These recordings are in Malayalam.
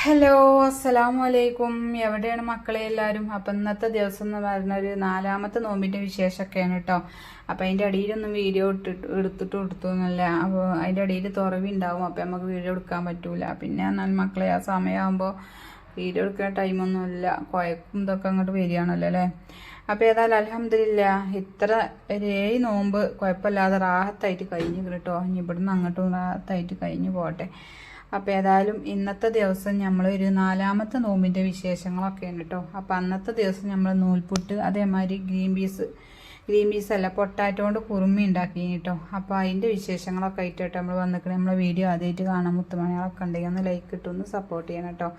അസ്സലാമു അലൈക്കും എവിടെയാണ് മക്കളെ എല്ലാവരും? അപ്പം ഇന്നത്തെ ദിവസം എന്ന് പറഞ്ഞ നാലാമത്തെ നോമ്പിന്റെ വിശേഷമൊക്കെയാണ് കേട്ടോ. അപ്പം അതിന്റെ അടിയിലൊന്നും വീഡിയോ ഇട്ടിട്ട് എടുത്തിട്ട് കൊടുത്തു എന്നല്ല അപ്പോൾ അതിന്റെ അടിയിൽ തുറവിണ്ടാവും അപ്പം നമുക്ക് വീഡിയോ എടുക്കാൻ പറ്റൂല. പിന്നെ എന്നാൽ മക്കളെ ആ സമയമാകുമ്പോൾ വീഡിയോ എടുക്കാൻ ടൈമൊന്നുമില്ല കുഴക്കും ഇതൊക്കെ അങ്ങോട്ട് വരികയാണല്ലോ അല്ലേ? അപ്പോൾ ഏതായാലും അലഹമില്ല ഇത്ര ഒരേ നോമ്പ് കുഴപ്പമില്ലാതെ റാഹത്തായിട്ട് കഴിഞ്ഞു കേട്ടോ ഇനി ഇവിടുന്ന് അങ്ങോട്ടും റാഹത്തായിട്ട് കഴിഞ്ഞു പോട്ടെ അപ്പോൾ ഏതായാലും ഇന്നത്തെ ദിവസം നമ്മൾ ഒരു നാലാമത്തെ നോമ്പിന്റെ വിശേഷങ്ങളൊക്കെയാണ് കേട്ടോ അപ്പോൾ അന്നത്തെ ദിവസം നമ്മൾ നൂൽപുട്ട് അതേമാതിരി ഗ്രീൻ പീസ് ഗ്രീൻ പീസ് അല്ല പൊട്ടാറ്റോ കൊണ്ട് കുറുമി ഉണ്ടാക്കി കേട്ടോ അപ്പോൾ അതിന്റെ വിശേഷങ്ങളൊക്കെ ആയിട്ട് കേട്ടോ നമ്മൾ വന്നിട്ട് നമ്മളെ വീഡിയോ ആദ്യമായിട്ട് കാണാൻ മുത്തുമണികളൊക്കെ ഉണ്ടെങ്കിൽ ഒന്ന് ലൈക്ക് ഇട്ടൊന്ന് സപ്പോർട്ട് ചെയ്യണം കേട്ടോ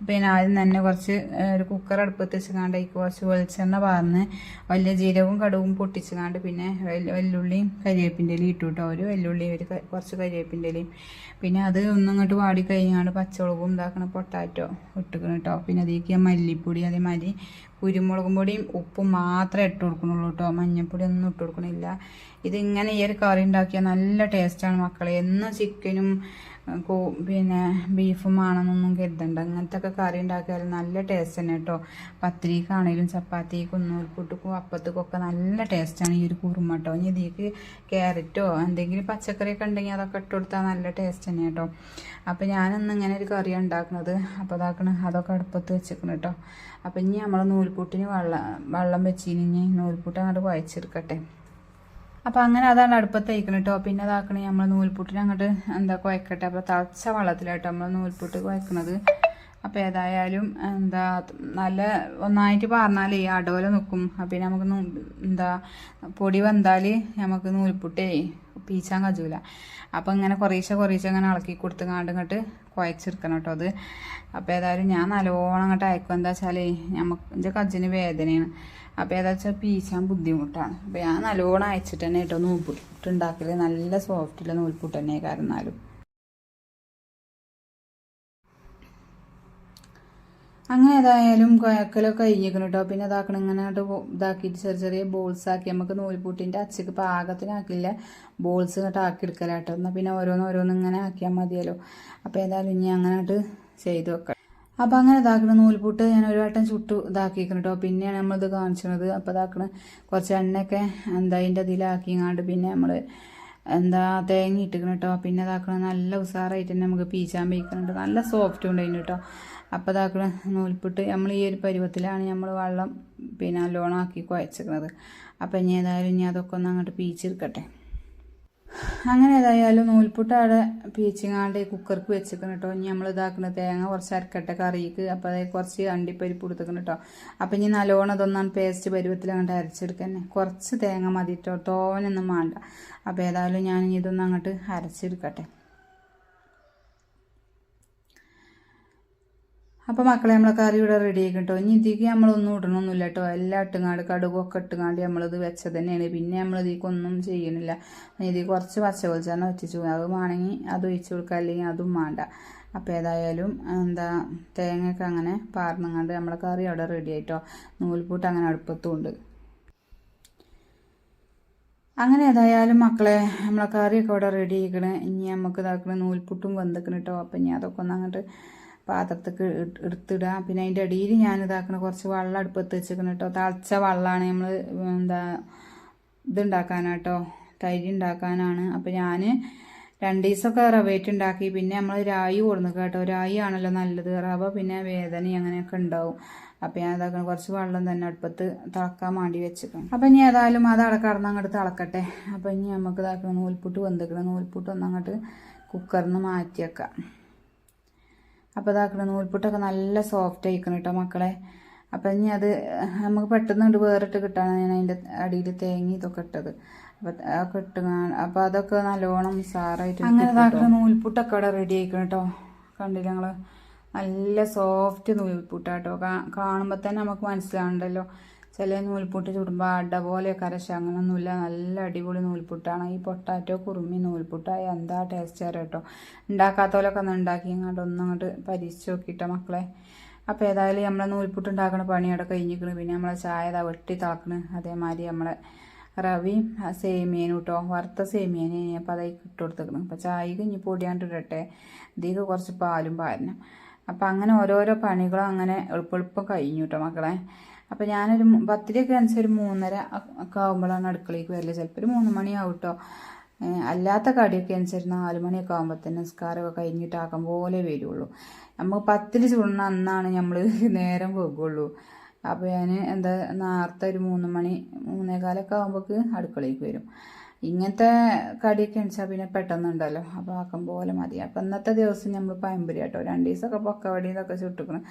പിന്നെ ആദ്യം തന്നെ കുറച്ച് ഒരു കുക്കർ അടുപ്പത്ത് വെച്ചുകാണ്ട് അതിൽ കുറച്ച് വെളിച്ചെണ്ണ പാർന്ന് വലിയ ജീരകവും കടുവും പൊട്ടിച്ചുകാണ്ട് പിന്നെ വെല്ലുള്ളിയും കരിവേപ്പിന്റെ ഇലയും ഇട്ടു കേട്ടോ ഒരു വെല്ലുള്ളി ഒരു കുറച്ച് കരിവേപ്പിന്റെ ഇലയും. പിന്നെ അത് ഒന്നിങ്ങോട്ട് വാടി കഴിഞ്ഞാണ്ട് പച്ചമുളകും ഇതാക്കണ പൊട്ടാറ്റോ ഇട്ടുക്കണം കേട്ടോ പിന്നെ അതിലേക്ക് മല്ലിപ്പൊടി അതേമാതിരി കുരുമുളകും പൊടിയും ഉപ്പും മാത്രമേ ഇട്ട് കൊടുക്കണുള്ളൂ കേട്ടോ മഞ്ഞൾപ്പൊടി ഒന്നും ഇട്ട് കൊടുക്കണില്ല. ഇതിങ്ങനെ ഈ ഒരു കറി ഉണ്ടാക്കിയാൽ നല്ല ടേസ്റ്റാണ് മക്കളെ. എന്നും ചിക്കനും പിന്നെ ബീഫും ആണെന്നൊന്നും കരുതണ്ട. അങ്ങനത്തെ ഒക്കെ കറി ഉണ്ടാക്കിയാലും നല്ല ടേസ്റ്റ് തന്നെ കേട്ടോ പത്തിരിക്കാണേലും ചപ്പാത്തിക്കും അപ്പത്തേക്കും ഒക്കെ നല്ല ടേസ്റ്റാണ് ഈ ഒരു കുറുമ കേട്ടോ ഇനി ഇതിലേക്ക് ക്യാരറ്റോ എന്തെങ്കിലും പച്ചക്കറിയൊക്കെ ഉണ്ടെങ്കിൽ അതൊക്കെ ഇട്ട് കൊടുത്താൽ നല്ല ടേസ്റ്റ് തന്നെ കേട്ടോ അപ്പോൾ ഞാനിന്ന് ഇങ്ങനെ ഒരു കറി ഉണ്ടാക്കുന്നത് അപ്പോൾ അതാക്കണ അതൊക്കെ അടുപ്പത്ത് വെച്ചേക്കണം കേട്ടോ അപ്പോൾ ഇനി നമ്മൾ നൂൽക്കൂട്ടിന് വെള്ളം വെള്ളം വെച്ചിന്. നൂൽപുട്ട് അങ്ങോട്ട് കുഴച്ചെടുക്കട്ടെ. അപ്പോൾ അങ്ങനെ അതാണ് അടുപ്പത്ത് വയ്ക്കണം കേട്ടോ പിന്നെ അതാക്കണേ നമ്മൾ നൂൽപുട്ടിനെ അങ്ങോട്ട് എന്താ കുഴക്കട്ടെ? അപ്പോൾ തളച്ച വെള്ളത്തിലാട്ടോ നമ്മൾ നൂൽപുട്ട് കുഴക്കണത്. അപ്പോൾ ഏതായാലും എന്താ നല്ല ഒന്നായിട്ട് പാർന്നാലേ അടവല നിൽക്കും അപ്പം നമുക്ക് എന്താ പൊടി വന്നാൽ നമുക്ക് നൂൽപുട്ടേ പീച്ചാൻ കജൂല. അപ്പോൾ ഇങ്ങനെ കുറേശ്ശെ കുറേശ്ശെ ഇങ്ങനെ ഇളക്കി കൊടുത്ത് കാണ്ട് ഇങ്ങോട്ട് കുഴച്ചെടുക്കണം കേട്ടോ അത്. അപ്പോൾ ഏതായാലും ഞാൻ നല്ലോണം അങ്ങോട്ട് അയക്കും. എന്താ വെച്ചാൽ നമുക്ക് എന്റെ കജിന് വേദനയാണ്. അപ്പോൾ ഏതാ വെച്ചാൽ പീച്ചാൻ ബുദ്ധിമുട്ടാണ്. അപ്പോൾ ഞാൻ നല്ലോണം അയച്ചിട്ട് തന്നെ കേട്ടോ നൂൽപുട്ട് ഉണ്ടാക്കൽ നല്ല സോഫ്റ്റുള്ള നൂൽപുട്ട് തന്നെ കാരണാലും അങ്ങനെ ഏതായാലും കുഴക്കലൊക്കെ കഴിഞ്ഞിരിക്കണം കേട്ടോ പിന്നെ ഇതാക്കണം ഇങ്ങനെ ഇതാക്കിയിട്ട് ചെറിയ ചെറിയ ബോൾസ് ആക്കി നമുക്ക് നൂൽപൂട്ടിന്റെ അച്ചക്ക് പാകത്തിനാക്കില്ല. ബോൾസ് ഇങ്ങോട്ട് ആക്കി എടുക്കല കേട്ടോ എന്നാൽ പിന്നെ ഓരോന്ന് ഓരോന്ന് ഇങ്ങനെ ആക്കിയാൽ മതിയല്ലോ. അപ്പോൾ ഏതായാലും ഇനി അങ്ങനെ ചെയ്തു ചെയ്ത് വെക്കാം. അപ്പോൾ അങ്ങനെ ഇതാക്കണ നൂൽപൂട്ട് ഞാൻ ഒരു വട്ടം ചുട്ടു ഇതാക്കിയിരിക്കണം കേട്ടോ പിന്നെയാണ് നമ്മളിത് കാണിച്ചത്. അപ്പോൾ ഇതാക്കണ കുറച്ച് എണ്ണയൊക്കെ എന്താ അതിന്റെ ഇതിലാക്കിങ്ങാണ്ട് പിന്നെ നമ്മൾ എന്താ തേങ്ങ ഇട്ടിക്കണം കേട്ടോ പിന്നെ ഇതാക്കണം നല്ല ഉസാറായിട്ട് തന്നെ നമുക്ക് പീച്ചാൻ വയ്ക്കുന്നുണ്ട് നല്ല സോഫ്റ്റ് ഉണ്ട് അതിന് കേട്ടോ അപ്പോൾ ഇതാക്കണം നൂൽപ്പിട്ട് നമ്മൾ ഈ ഒരു പരുവത്തിലാണ് നമ്മൾ വെള്ളം പിന്നെ നല്ലോണം ആക്കി കുഴച്ചിരിക്കുന്നത് അപ്പോൾ ഇനി ഏതായാലും ഇനി അതൊക്കെ ഒന്ന് അങ്ങോട്ട് പീച്ചെടുക്കട്ടെ അങ്ങനെ ഏതായാലും നൂൽപുട്ട് അവിടെ പീച്ചിങ്ങാണ്ട് കുക്കർക്ക് വെച്ചിരിക്കണം കേട്ടോ. ഇനി നമ്മൾ ഇതാക്കുന്ന തേങ്ങ കുറച്ച് അരക്കട്ടെ കറിക്ക് അപ്പോൾ അത് കുറച്ച് അണ്ടിപ്പരിപ്പ് കൊടുത്തിക്കണം കേട്ടോ. അപ്പം ഇനി നല്ലോണം ഇതൊന്നാണ് പേസ്റ്റ് പരുവത്തിൽ അങ്ങോട്ട് അരച്ചെടുക്കന്നെ കുറച്ച് തേങ്ങ മതി കേട്ടോ. തോനൊന്നും വേണ്ട. അപ്പോൾ ഏതായാലും ഞാൻ ഇതൊന്നും അങ്ങോട്ട് അരച്ചെടുക്കട്ടെ. അപ്പോൾ മക്കളെ നമ്മളെ കറി ഇവിടെ റെഡി ആക്കും കേട്ടോ ഇനി ഇതിക്ക് നമ്മളൊന്നും ഇടണമൊന്നുമില്ല കേട്ടോ. എല്ലാം ഇട്ടുങ്ങാണ്ട് കടുകൊക്കെ ഇട്ടുങ്ങാണ്ട് നമ്മളിത് വെച്ചത് തന്നെയാണ്. പിന്നെ ഒന്നും ചെയ്യണില്ല. ഇതിൽ കുറച്ച് പച്ച വെച്ചു വെച്ചിച്ചു അത് വേണമെങ്കിൽ അത് ഒഴിച്ചു കൊടുക്കുക അല്ലെങ്കിൽ അതും വേണ്ട. അപ്പോൾ ഏതായാലും എന്താ തേങ്ങയൊക്കെ അങ്ങനെ പാർന്നങ്ങാണ്ട് നമ്മളെ കറി അവിടെ റെഡി ആയിട്ടോ. നൂൽപൂട്ട് അങ്ങനെ അടുപ്പത്തുണ്ട്. അങ്ങനെ ഏതായാലും മക്കളെ നമ്മളെ കറിയൊക്കെ അവിടെ റെഡി ആക്കണേ ഇനി നമുക്ക് ഇതാക്കണേ നൂൽപുട്ടും വെന്തിക്കണം കേട്ടോ. അപ്പം ഇനി അതൊക്കെ ഒന്ന് അങ്ങോട്ട് പാത്രത്തേക്ക് എടുത്തിടുക പിന്നെ അതിന്റെ അടിയിൽ ഞാൻ ഇതാക്കണ കുറച്ച് വെള്ളം അടുപ്പത്ത് വെച്ചിരിക്കണം കേട്ടോ തളച്ച വെള്ളമാണ് നമ്മൾ എന്താ ഇതുണ്ടാക്കാനാട്ടോ. തൈര് ഉണ്ടാക്കാനാണ്. അപ്പോൾ ഞാൻ രണ്ട് ദിവസമൊക്കെ റവേറ്റ് ഉണ്ടാക്കി. പിന്നെ നമ്മൾ രായി കൊടുന്നു കേട്ടോ. രായി ആണല്ലോ നല്ലത്. റവ പിന്നെ വേദന അങ്ങനെയൊക്കെ ഉണ്ടാവും. അപ്പം ഞാൻ ഇതാക്കണ കുറച്ച് വെള്ളം തന്നെ അടുപ്പത്ത് തിളക്കാൻ വേണ്ടി വെച്ചിട്ടുണ്ട് അപ്പം ഇനി ഏതായാലും അത് അടക്കടന്ന് അങ്ങോട്ട് തിളക്കട്ടെ. അപ്പം ഇനി നമുക്ക് ഇതാക്കണം നൂൽപുട്ട് വന്നിക്കണം നൂൽപുട്ട് ഒന്ന് അങ്ങോട്ട് കുക്കറിൽ നിന്ന് മാറ്റി വെക്കാം അപ്പോൾ ഇതാക്കണം നൂൽപുട്ടൊക്കെ നല്ല സോഫ്റ്റ് ആയിക്കണം കേട്ടോ മക്കളെ. അപ്പം ഇനി അത് നമുക്ക് പെട്ടെന്ന് കൊണ്ട് വേറിട്ട് കിട്ടാനാണ് ഞാൻ അതിന്റെ അടിയിൽ തേങ്ങ ഇതൊക്കെ ഇട്ടത്. അപ്പം അതൊക്കെ ഇട്ട് അപ്പം അതൊക്കെ നല്ലോണം സാറായിട്ട് അങ്ങനെ ഇതാക്കുന്ന നൂൽപുട്ടൊക്കെ അവിടെ റെഡി ആയിക്കണം കേട്ടോ കണ്ടില്ല ഞങ്ങൾ നല്ല സോഫ്റ്റ് നൂൽപുട്ടാട്ടോ കാണുമ്പോൾ തന്നെ നമുക്ക് മനസ്സിലാവുന്നുണ്ടല്ലോ ചില നൂൽപുട്ട് ചുടുമ്പോൾ അട പോലെ കരശ അങ്ങനൊന്നുമില്ല. നല്ല അടിപൊളി നൂൽപുട്ടാണ്. ഈ പൊട്ടാറ്റോ കുറുമി നൂൽപുട്ടായ എന്താ ടേസ്റ്റ് കേട്ടോ ഉണ്ടാക്കാത്തവരൊക്കെ ഒന്ന് ഉണ്ടാക്കി ഇങ്ങോട്ട് അങ്ങോട്ട് പരീക്ഷിച്ച് നോക്കിയിട്ടോ മക്കളെ. അപ്പോൾ ഏതായാലും നമ്മളെ നൂൽപുട്ട് ഉണ്ടാക്കണ പണി അവിടെ കഴിഞ്ഞിരിക്കണ്. പിന്നെ നമ്മളെ ചായ ഇതാ വെട്ടി തിളക്കണ്. അതേമാതിരി നമ്മളെ റവിയും സേമിയനും കേട്ടോ വറുത്ത സേമിയനെ അപ്പോൾ അതായി ഇട്ട് കൊടുത്തേക്കണം. അപ്പോൾ ചായ ഇനി പൊടിയാണ്ട് ഇടട്ടെ. ഇതിലേക്ക് കുറച്ച് പാലും പാരണം. അപ്പം അങ്ങനെ ഓരോരോ പണികളും അങ്ങനെ എളുപ്പം എളുപ്പം കഴിഞ്ഞു കേട്ടോ മക്കളെ. അപ്പം ഞാനൊരു പത്തിരിയൊക്കെ അനുസരിച്ച് ഒരു മൂന്നര ഒക്കെ ആകുമ്പോഴാണ് അടുക്കളയ്ക്ക് വരൽ. ചിലപ്പോൾ ഒരു മൂന്ന് മണിയാവും കേട്ടോ അല്ലാത്ത കടിയൊക്കെ അനുസരിച്ച് നാല് മണിയൊക്കെ ആകുമ്പോൾ തന്നെ നിസ്കാരമൊക്കെ കഴിഞ്ഞിട്ടാക്കാൻ പോലെ വരുള്ളൂ. നമ്മൾ പത്തിരി ചുടുന്ന അന്നാണ് നമ്മൾ നേരം പോകുള്ളൂ. അപ്പോൾ ഞാൻ എന്താ നേരത്തെ ഒരു മൂന്ന് മണി മൂന്നേകാലൊക്കെ ആകുമ്പോൾക്ക് അടുക്കളയ്ക്ക് വരും. ഇങ്ങനത്തെ കടിയൊക്കെ അനുസരിച്ചാൽ പിന്നെ പെട്ടെന്നുണ്ടല്ലോ. അപ്പോൾ ആക്കം പോലെ മതി. അപ്പം ഇന്നത്തെ ദിവസം നമ്മൾ പയമ്പുരി കേട്ടോ രണ്ട് ദിവസമൊക്കെ പൊക്കവടി ഇതൊക്കെ ചുട്ടിക്കണം.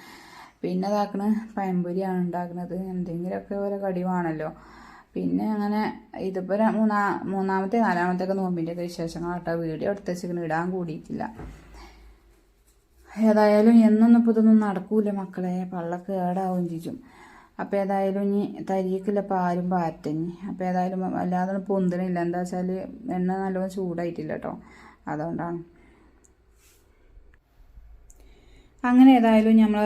പിന്നെ ഇതാക്കണ പഴംപൊരിയാണ് ഉണ്ടാക്കുന്നത് എന്തെങ്കിലുമൊക്കെ ഓരോ കടി വേണമല്ലോ പിന്നെ അങ്ങനെ ഇതിപ്പോൾ മൂന്നാ മൂന്നാമത്തെ നാലാമത്തെ ഒക്കെ നോമ്പിന്റെയൊക്കെ വിശേഷങ്ങളാട്ടോ. വീഡിയോ എടുത്ത് വെച്ചിങ്ങനെ ഇടാൻ കൂടിയിട്ടില്ല. ഏതായാലും എന്നൊന്നും ഇപ്പോൾ ഇതൊന്നും നടക്കൂല മക്കളെ. പള്ളക്ക് കേടാവും ചെയ്യും അപ്പോൾ ഏതായാലും ഇനി തരിക്കില്ല പാലും പാറ്റഞ്ഞ് അപ്പോൾ ഏതായാലും അല്ലാതെ പൊന്തിനില്ല എന്താ വെച്ചാൽ എണ്ണ നല്ലോണം ചൂടായിട്ടില്ല കേട്ടോ അതുകൊണ്ടാണ്. അങ്ങനെ ഏതായാലും നമ്മൾ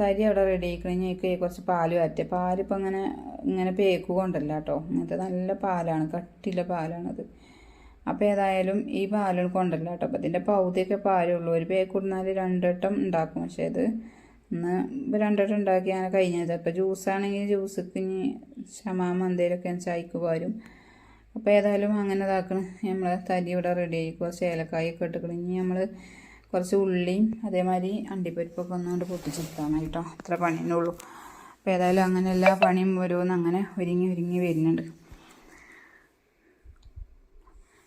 തരി അവിടെ റെഡി ആയിക്കഴിഞ്ഞാൽ കുറച്ച് പാൽ വരട്ടെ. പാലിപ്പോൾ അങ്ങനെ ഇങ്ങനെ പേക്ക് കൊണ്ടല്ല കേട്ടോ ഇങ്ങനത്തെ നല്ല പാലാണ് കട്ടിയുള്ള പാലാണത്. അപ്പോൾ ഏതായാലും ഈ പാലുകൾ കൊണ്ടല്ല കേട്ടോ അപ്പോൾ ഇതിന്റെ പൗതിയൊക്കെ പാലുള്ളൂ ഒരു പേക്ക് കൊടുന്നാൽ രണ്ടെട്ടം ഉണ്ടാക്കും. പക്ഷേ ഇത് ഇന്ന് രണ്ടെട്ടം ഉണ്ടാക്കി അങ്ങനെ കഴിഞ്ഞത്. അപ്പോൾ ജ്യൂസാണെങ്കിൽ ജ്യൂസൊക്കെ ഇനി ഷമാമ എന്തെങ്കിലുമൊക്കെ ചായക്ക് പോരും അപ്പോൾ ഏതായാലും അങ്ങനെ ഇതാക്കണം. നമ്മൾ തരി ഇവിടെ റെഡി ആയി കുറച്ച് ഏലക്കായൊക്കെ ഇട്ടിക്കണം. ഇനി നമ്മൾ കുറച്ച് ഉള്ളിയും അതേമാതിരി അണ്ടിപ്പരിപ്പൊക്കെ ഒന്നുകൊണ്ട് പൊട്ടിച്ചെടുത്താൽ മതി കേട്ടോ. അത്ര പണിയേ ഉള്ളൂ. അപ്പോൾ ഏതായാലും അങ്ങനെ എല്ലാ പണിയും ഓരോന്ന് അങ്ങനെ ഒരുങ്ങി ഒരുങ്ങി വരുന്നുണ്ട്.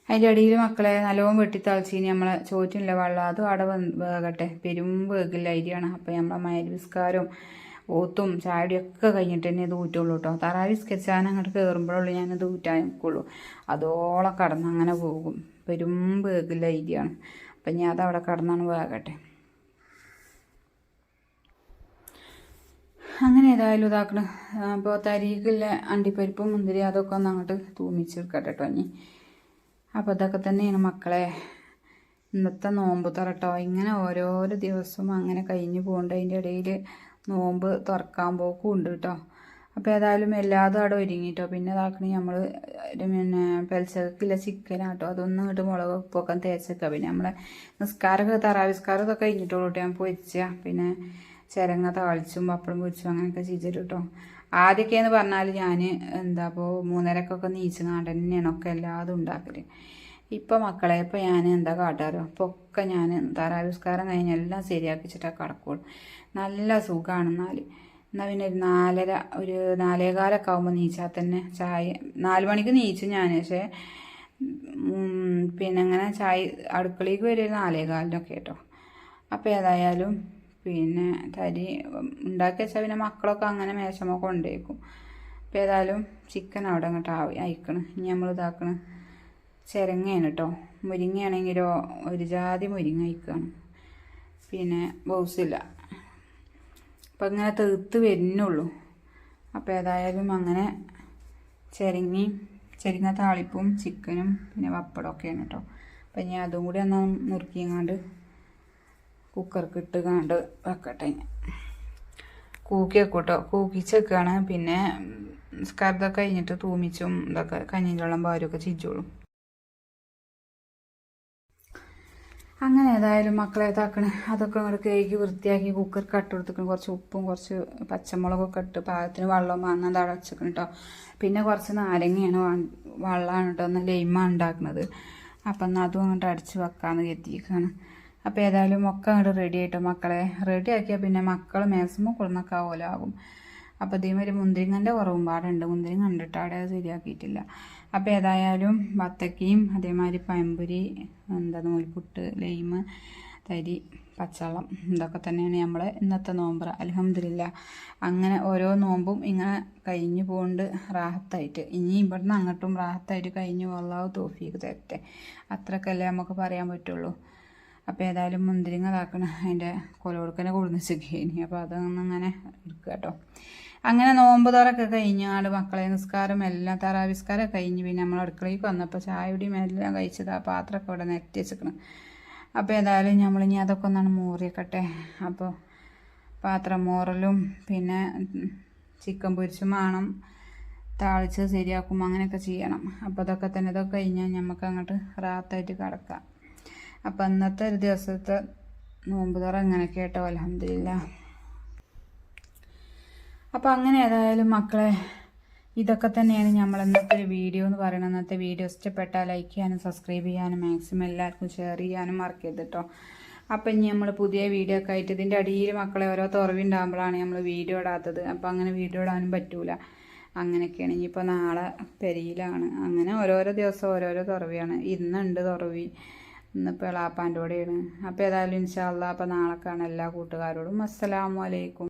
അതിന്റെ അടിയിൽ മക്കളെ നല്ലോണം വെട്ടി തളിച്ചിനി നമ്മളെ ചോറ്റില്ല വെള്ളം അതും അവിടെ വേകട്ടെ. പെരും വേഗില്ല അരിയാണ്. അപ്പോൾ നമ്മളെ മയൽവിസ്കാരവും ഓത്തും ചായടിയും ഒക്കെ കഴിഞ്ഞിട്ട് തന്നെ ഇത് ഊറ്റുള്ളൂ കേട്ടോ. തറാവി സ്കെച്ചാൻ അങ്ങോട്ട് കയറുമ്പോഴുള്ളൂ ഞാനത് ഊറ്റാൻ നിൽക്കുള്ളൂ അതോളം കടന്ന് അങ്ങനെ പോകും. പെരും വേഗില്ല അരിയാണ്. അപ്പം ഞാൻ അതവിടെ കടന്നാണ് വേകട്ടെ അങ്ങനെ ഏതായാലും ഇതാക്കണം. അപ്പോൾ തരികില്ല അണ്ടിപ്പരിപ്പും മുന്തിരി അതൊക്കെ ഒന്ന് അങ്ങോട്ട് തൂമിച്ചെടുക്കട്ടെ കേട്ടോ ഇനി. അപ്പോൾ ഇതൊക്കെ തന്നെയാണ് മക്കളെ. ഇന്നത്തെ നോമ്പ് തുറട്ടോ ഇങ്ങനെ ഓരോരോ ദിവസവും അങ്ങനെ കഴിഞ്ഞു പോകേണ്ടതിന്റെ ഇടയിൽ നോമ്പ് തുറക്കാൻ പോക്കും ഉണ്ട് കേട്ടോ അപ്പോൾ ഏതായാലും എല്ലാതും അവിടെ ഒരുങ്ങിട്ടോ. പിന്നെ ഇതാക്കണേ നമ്മൾ പിന്നെ പെൽച്ചക്കില്ല ചിക്കനാട്ടോ അതൊന്നും ഇങ്ങോട്ട് മുളക് ഉപ്പൊക്കെ തേച്ചേക്കുക പിന്നെ നമ്മളെ നിസ്കാരമൊക്കെ തറാവിസ്കാരം ഇതൊക്കെ കഴിഞ്ഞിട്ടുള്ളൂ കേട്ടോ ഞാൻ പൊരിച്ച പിന്നെ ചിരങ്ങ താളിച്ചും പപ്പടം പൊരിച്ചും അങ്ങനെയൊക്കെ ചെയ്തിട്ട് കേട്ടോ ആദ്യമൊക്കെയെന്ന് പറഞ്ഞാൽ ഞാൻ എന്താ ഇപ്പോൾ മൂന്നരക്കൊക്കെ നീച്ച് നാട് തന്നെയാണ് ഒക്കെ എല്ലാതും ഉണ്ടാക്കൽ ഇപ്പം മക്കളെ ഇപ്പം ഞാൻ എന്താ കാട്ടാറോ അപ്പോൾ ഒക്കെ ഞാൻ താരാവിസ്കാരം കഴിഞ്ഞ് എല്ലാം ശരിയാക്കിച്ചിട്ടാണ് കിടക്കുള്ളൂ നല്ല സുഖമാണ് എന്നാൽ എന്നാൽ പിന്നെ ഒരു നാലര ഒരു നാലേകാലൊക്കെ ആകുമ്പോൾ നീച്ചാൽ തന്നെ ചായ നാല് മണിക്ക് നീച്ചു ഞാൻ പക്ഷേ പിന്നെ അങ്ങനെ ചായ അടുക്കളയ്ക്ക് വരെ ഒരു നാലേകാലിനൊക്കെ കേട്ടോ അപ്പോൾ ഏതായാലും പിന്നെ തരി ഉണ്ടാക്കി വെച്ചാൽ പിന്നെ മക്കളൊക്കെ അങ്ങനെ മേശമൊക്കെ കൊണ്ടേക്കും. അപ്പോൾ ഏതായാലും ചിക്കൻ അവിടെ അങ്ങോട്ട് ആവി അയക്കണം. ഇനി നമ്മൾ ഇതാക്കണം. ചിരങ്ങയാണ് കേട്ടോ മുരിങ്ങയാണെങ്കിലോ ഒരു ജാതി മുരിങ്ങ അയക്കുകയാണ് പിന്നെ ബൗസില്ല. അപ്പം ഇങ്ങനെ തീർത്ത് വരുന്നുള്ളൂ. അപ്പോൾ ഏതായാലും അങ്ങനെ ചിരങ്ങി ചെരിങ്ങ താളിപ്പും ചിക്കനും പിന്നെ പപ്പടമൊക്കെയാണ് കേട്ടോ അപ്പം ഞാൻ അതും കൂടി ഒന്ന് നുറുക്കിയങ്ങാണ്ട് കുക്കർക്ക് ഇട്ട് കണ്ട് വെക്കട്ടെ. കൂക്കി വെക്കൂട്ടോ കൂക്കിച്ചൊക്കെയാണ് പിന്നെ സ്കർദൊക്കെ കഴിഞ്ഞിട്ട് തൂമിച്ചും ഇതൊക്കെ കഞ്ഞിന്റെ വെള്ളം പാരൊക്കെ ചിരിച്ചോളും അങ്ങനെ ഏതായാലും മക്കളെ ഇതാക്കണേ. അതൊക്കെ അങ്ങോട്ട് കേക്ക് വൃത്തിയാക്കി കുക്കർക്ക് കട്ട് കൊടുത്തിക്കണം. കുറച്ച് ഉപ്പും കുറച്ച് പച്ചമുളകൊക്കെ ഇട്ട് പാകത്തിന് വെള്ളം വാങ്ങാൻ അവിടെ വെച്ചിക്കണം കേട്ടോ പിന്നെ കുറച്ച് നാരങ്ങയാണ് വെള്ളമാണ് കേട്ടോ ഒന്ന് ലൈമാണ് ഉണ്ടാക്കുന്നത് അപ്പം എന്നാൽ അതും അങ്ങോട്ട് അടിച്ച് വെക്കാമെന്ന് കരുതിയിരിക്കുകയാണ് അപ്പോൾ ഏതായാലും ഒക്കെ അങ്ങോട്ട് റെഡി ആയിട്ടോ മക്കളെ. റെഡി ആക്കിയാൽ പിന്നെ മക്കൾ മാക്സിമം കൊടുന്നൊക്കെ ഓലാകും അപ്പോൾ ഇതേമാതിരി മുന്തിരിങ്ങന്റെ കുറവും പാടുണ്ട്. മുന്തിരിങ്ങ കണ്ടിട്ട് അവിടെ ശരിയാക്കിയിട്ടില്ല. അപ്പോൾ ഏതായാലും വത്തക്കയും അതേമാതിരി പഴംപൊരി എന്താ നൂൽപുട്ട് ലൈമ് തരി പച്ചവെള്ളം ഇതൊക്കെ തന്നെയാണ് നമ്മൾ ഇന്നത്തെ നോമ്പ്. അലഹമില്ല അങ്ങനെ ഓരോ നോമ്പും ഇങ്ങനെ കഴിഞ്ഞു പോകുന്നുണ്ട് റാഹത്തായിട്ട്. ഇനി ഇവിടുന്ന് അങ്ങോട്ടും റാഹത്തായിട്ട് കഴിഞ്ഞു അള്ളാഹു തോഫീക്ക് തരട്ടെ. അത്രക്കല്ലേ നമുക്ക് പറയാൻ പറ്റുള്ളൂ. അപ്പോൾ ഏതായാലും മുന്തിരിങ്ങ ഇതാക്കണം അതിന്റെ കൊലോടുക്കനെ കൊടുന്ന് വെച്ചേക്കേനി അപ്പോൾ അതൊന്നും അങ്ങനെ എടുക്കുക കേട്ടോ. അങ്ങനെ നോമ്പ് തുറക്കെ കഴിഞ്ഞാട് മക്കളെ നിസ്കാരം എല്ലാം തറാവിസ്കാരം കഴിഞ്ഞ് പിന്നെ നമ്മൾ അടുക്കളയ്ക്ക് വന്നപ്പോൾ ചായയുടെയും എല്ലാം കഴിച്ചത് ആ പാത്രമൊക്കെ ഇവിടെ നെറ്റി വെച്ചേക്കണം. അപ്പോൾ ഏതായാലും നമ്മൾ ഇനി അതൊക്കെ ഒന്നാണ് മോറിയക്കട്ടെ. അപ്പോൾ പാത്രം മോറലും പിന്നെ ചിക്കൻ പൊരിച്ചും വേണം താളിച്ച് ശരിയാക്കും അങ്ങനെയൊക്കെ ചെയ്യണം. അപ്പോൾ അതൊക്കെ തന്നെ ഇതൊക്കെ കഴിഞ്ഞാൽ നമുക്ക് അങ്ങോട്ട് റാത്തായിട്ട് കിടക്കാം. അപ്പം അന്നത്തെ ഒരു ദിവസത്തെ നോമ്പ് തുറ അങ്ങനെ കേട്ടോ അലഹമില്ല അപ്പം അങ്ങനെ ഏതായാലും മക്കളെ ഇതൊക്കെ തന്നെയാണ് നമ്മൾ ഇന്നത്തെ ഒരു വീഡിയോ എന്ന് പറയുന്നത്. ഇന്നത്തെ വീഡിയോ ഇഷ്ടപ്പെട്ടാൽ ലൈക്ക് ചെയ്യാനും സബ്സ്ക്രൈബ് ചെയ്യാനും മാക്സിമം എല്ലാവർക്കും ഷെയർ ചെയ്യാനും മറക്കരുത് കേട്ടോ അപ്പം ഇനി നമ്മൾ പുതിയ വീഡിയോ ഒക്കെ ആയിട്ട് ഇതിന്റെ അടിയിൽ മക്കളെ ഓരോ തുറവുണ്ടാകുമ്പോഴാണ് നമ്മൾ വീഡിയോ ഇടാത്തത്. അപ്പം അങ്ങനെ വീഡിയോ ഇടാനും പറ്റൂല. അങ്ങനെയൊക്കെയാണ്. ഇനിയിപ്പോൾ നാളെ പെരിയിലാണ്. അങ്ങനെ ഓരോരോ ദിവസം ഓരോരോ തുറവിയാണ്. ഇന്നുണ്ട് തുറവി. ഇന്നിപ്പോൾ എളാപ്പാന്റെ കൂടെയാണ്. അപ്പോൾ ഏതായാലും ഇൻഷാല്ല അപ്പോൾ നാളെ കാണാം എല്ലാ കൂട്ടുകാരോടും. അസ്സലാമു അലൈക്കും.